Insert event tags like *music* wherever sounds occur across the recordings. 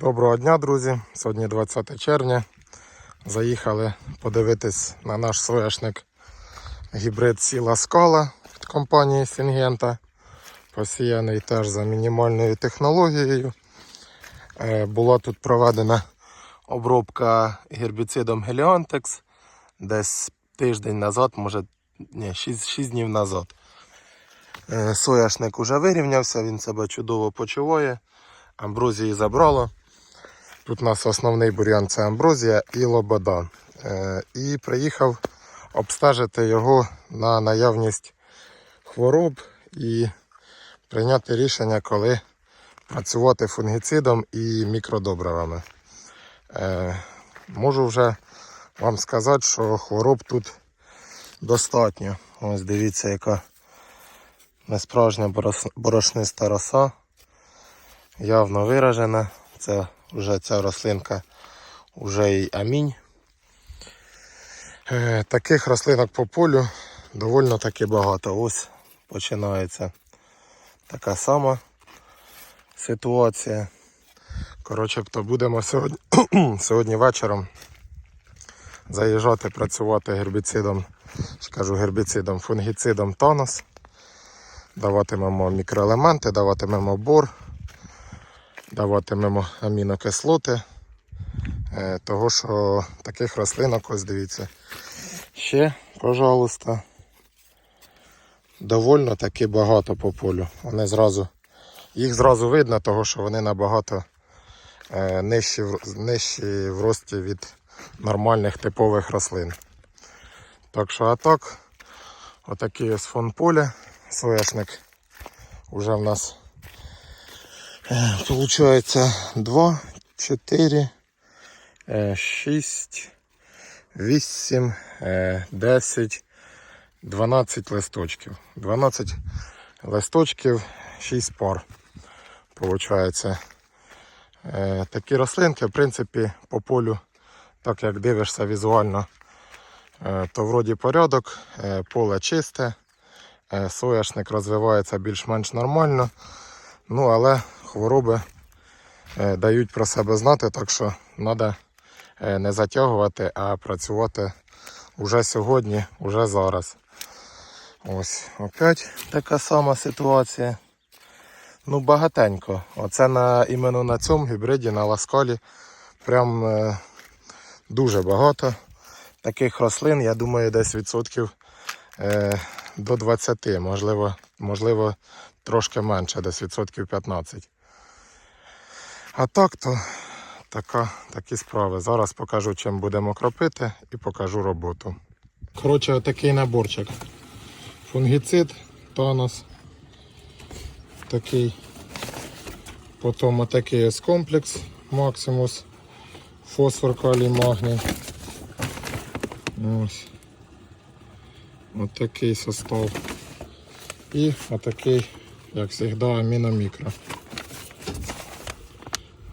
Доброго дня, друзі! Сьогодні 20 червня. Заїхали подивитись на наш соняшник гібрид Сіла Скала від компанії Сінгента. Посіяний теж за мінімальною технологією. Е, Була тут проведена обробка гербіцидом Heliantex десь тиждень назад, може ні, 6, 6 днів назад. Е, Соняшник уже вирівнявся, він себе чудово почуває. Амброзії забрало. Тут у нас основний бур'ян це амброзія і лобода. Е, і приїхав обстежити його на наявність хвороб і прийняти рішення, коли працювати фунгіцидом і мікродобривами. Е, можу вже вам сказати, що хвороб тут достатньо. Ось дивіться, яка несправжня борошниста роса явно виражена. Це вже ця рослинка вже і амінь. Е, таких рослинок по полю доволі таки багато. Ось починається така сама ситуація. Коротше, то будемо сьогодні, *clears throat* сьогодні вечором заїжджати працювати гербіцидом, скажу гербіцидом, фунгіцидом тонус. Даватимемо мікроелементи, даватимемо бор даватимемо амінокислоти. Е, Того що таких рослинок, ось дивіться. Ще, пожалуйста. Довольно таки багато по полю. Вони зразу, їх зразу видно, того що вони набагато е, нижчі, нижчі в рості від нормальних типових рослин. Так що а так, отакий ось фон поля, сояшник уже в нас Получається 2, 4, 6, 8, 10, 12 листочків. 12 листочків, 6 пар. Получається. Е, Такі рослинки, в принципі, по полю, так як дивишся візуально, е, то вроді порядок, е, поле чисте, е, соняшник розвивається більш-менш нормально. Ну, але хвороби е, дають про себе знати, так що треба не затягувати, а працювати вже сьогодні, вже зараз. Ось, опять така сама ситуація. Ну, багатенько. Оце на, іменно на цьому гібриді, на ласкалі, прям е, дуже багато таких рослин. Я думаю, десь відсотків е, до 20, можливо, можливо, трошки менше, десь відсотків 15. А так то така, такі справи. Зараз покажу, чим будемо кропити і покажу роботу. Коротше, отакий наборчик. Фунгіцид, тонус. Такий. Потім отакий ось комплекс Максимус. Фосфор, калій, магній. Ось. Отакий состав. І отакий, як завжди, аміномікро.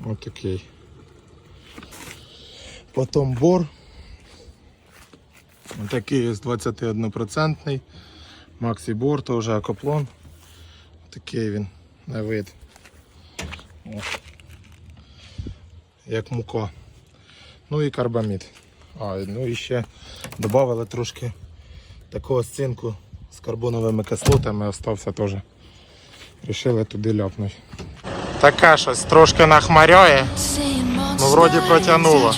Отакий. Потім бор. Отакий ось 21%. Максі бор, теж акоплон. Такий він на вид. О. Як мука. Ну і карбамід. А, ну і ще додали трошки такого цинку з карбоновими кислотами остався теж. Рішили туди ляпнути. Таке щось трошки нахмаряє. Ну, вроді протягнуло.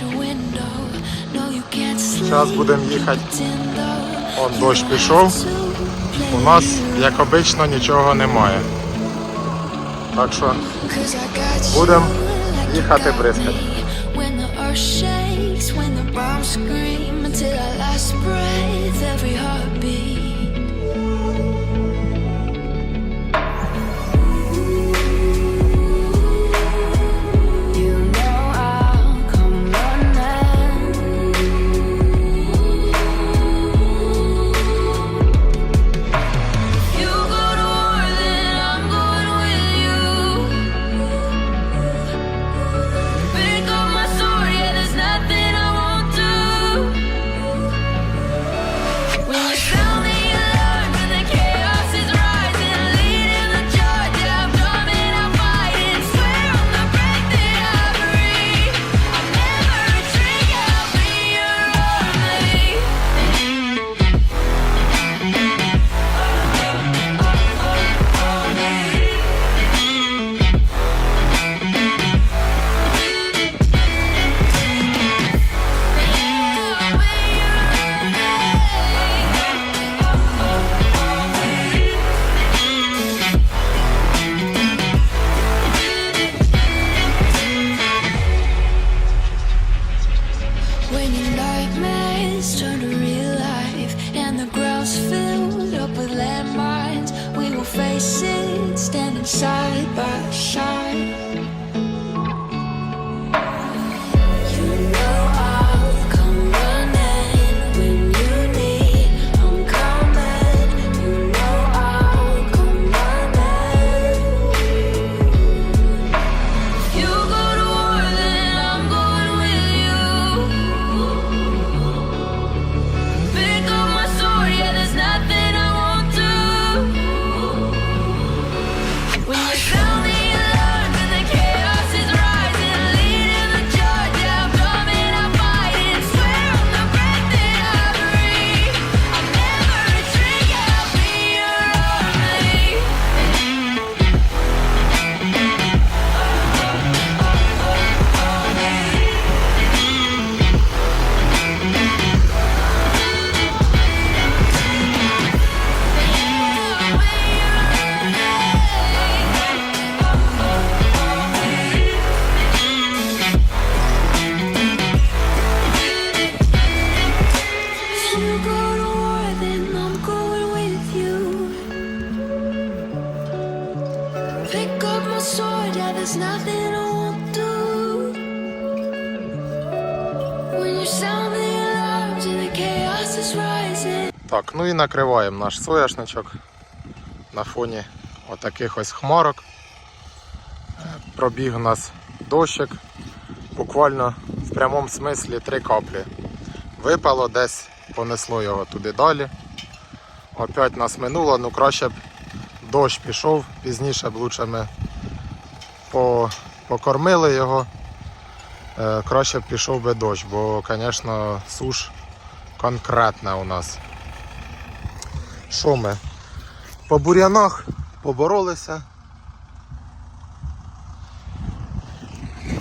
Зараз будемо їхати. Он дощ пішов. У нас, як обично, нічого немає. Так що будемо їхати бризкати. Nightmares to real life, and the ground's filled up with landmines. We will face it, standing side by side. Так, ну і накриваємо наш соняшничок на фоні отаких ось хмарок. Е, Пробіг у нас дощик, буквально в прямому смислі три каплі. Випало десь, понесло його туди далі. Опять нас минуло, ну краще б дощ пішов, пізніше б лучше ми покормили його. Е, Краще б пішов би дощ, бо, звісно, суш конкретна у нас. Що ми? По бур'янах поборолися.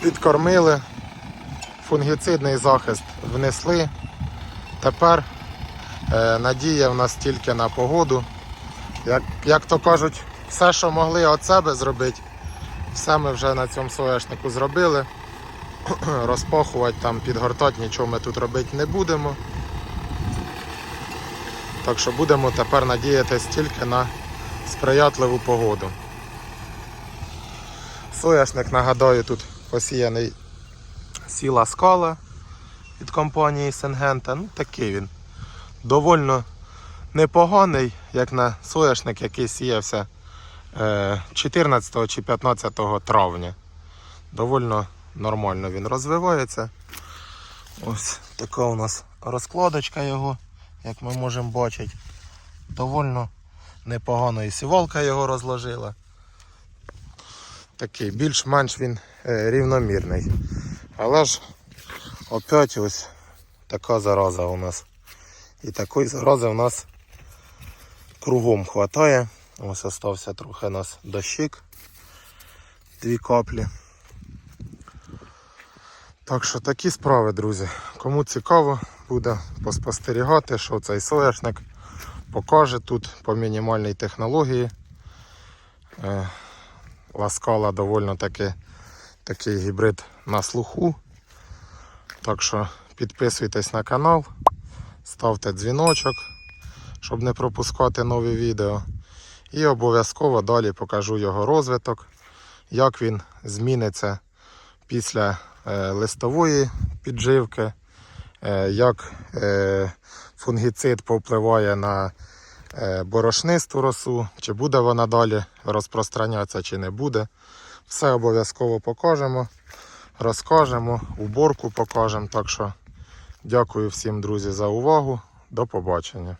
Підкормили, фунгіцидний захист внесли. Тепер е, надія в нас тільки на погоду. Як, як то кажуть, все, що могли від себе зробити, все ми вже на цьому соняшнику зробили. *clears throat* Розпахувати там, підгортати, нічого ми тут робити не будемо. Так що будемо тепер надіятися тільки на сприятливу погоду. Соняшник, нагадаю, тут посіяний сіла скала від компанії Сенгента. Ну, такий він. Довольно непоганий, як на соняшник, який сіявся е, 14 чи 15 травня. Довольно нормально він розвивається. Ось така у нас розкладочка його, як ми можемо бачити. Довольно непогано і сівалка його розложила. Такий більш-менш він е, рівномірний. Але ж опять ось така зараза у нас. І такої зарази у нас кругом хватає. Ось остався трохи у нас дощик. Дві каплі. Так що такі справи, друзі. Кому цікаво, буде поспостерігати, що цей соняшник покаже тут по мінімальній технології. Е, Ласкала доволі таки такий гібрид на слуху. Так що підписуйтесь на канал, ставте дзвіночок, щоб не пропускати нові відео. І обов'язково далі покажу його розвиток, як він зміниться після е, листової підживки, як е, фунгіцид повпливає на е, борошнисту росу, чи буде вона далі розпространятися, чи не буде. Все обов'язково покажемо, розкажемо, уборку покажемо. Так що дякую всім, друзі, за увагу. До побачення.